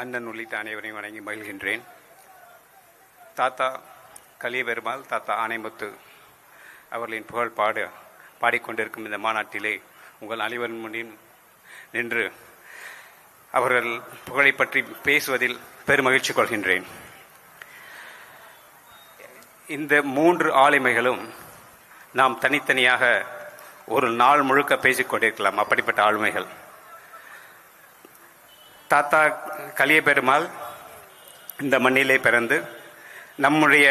அண்ணன் உள்ளிட்ட அனைவரையும் வணங்கி மகிழ்கின்றேன். தாத்தா கலியபெருமாள் தாத்தா ஆனைமுத்து அவர்களின் புகழ் பாடு பாடிக்கொண்டிருக்கும் இந்த மாநாட்டிலே உங்கள் அனைவரின் முன்னின் நின்று அவர்கள் புகழை பற்றி பேசுவதில் பெருமகிழ்ச்சி கொள்கின்றேன். இந்த மூன்று ஆளுமைகளும் நாம் தனித்தனியாக ஒரு நாள் முழுக்க பேசிக் கொண்டிருக்கலாம் அப்படிப்பட்ட ஆளுமைகள். தாத்தா கலிய பெருமாள் இந்த மண்ணிலே பிறந்து நம்முடைய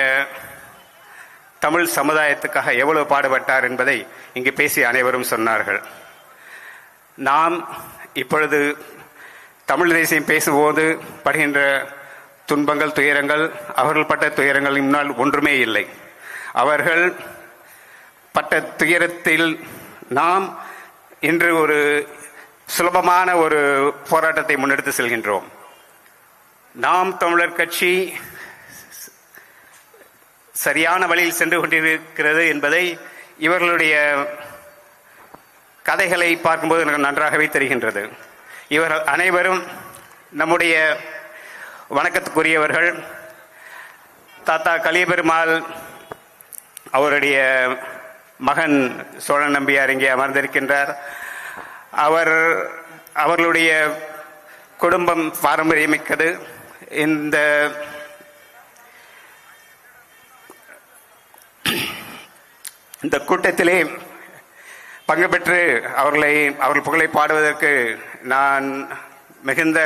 தமிழ் சமுதாயத்துக்காக எவ்வளவு பாடுபட்டார் என்பதை இங்கு பேசி அனைவரும் சொன்னார்கள். நாம் இப்பொழுது தமிழ் தேசியம் பேசும்போது படுகின்ற துன்பங்கள் துயரங்கள் அவர்கள் பட்ட துயரங்கள் முன்னால் ஒன்றுமே இல்லை. அவர்கள் பட்ட துயரத்தில் நாம் இன்று ஒரு சுலபமான ஒரு போராட்டத்தை முன்னெடுத்து செல்கின்றோம். நாம் தமிழர் கட்சி சரியான வழியில் சென்று கொண்டிருக்கிறது என்பதை இவர்களுடைய கதைகளை பார்க்கும்போது எனக்கு நன்றாகவே தெரிகின்றது. இவர்கள் அனைவரும் நம்முடைய வணக்கத்துக்குரியவர்கள். தாத்தா கலியபெருமாள் அவருடைய மகன் சோழன் நம்பியார் இங்கே அமர்ந்திருக்கின்றார். அவர் அவர்களுடைய குடும்பம் பாரம்பரியமிக்கது. இந்த இந்த கூட்டத்திலே பங்கு பெற்று அவர்களை அவர்கள் புகழை பாடுவதற்கு நான் மிகுந்த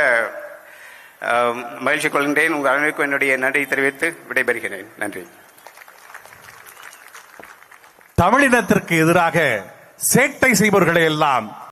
மகிழ்ச்சி கொள்கின்றேன். உங்கள் அனைவருக்கும் என்னுடைய நன்றி தெரிவித்து விடைபெறுகிறேன். நன்றி. தமிழினத்திற்கு எதிராக சேட்டை செய்பவர்களை எல்லாம்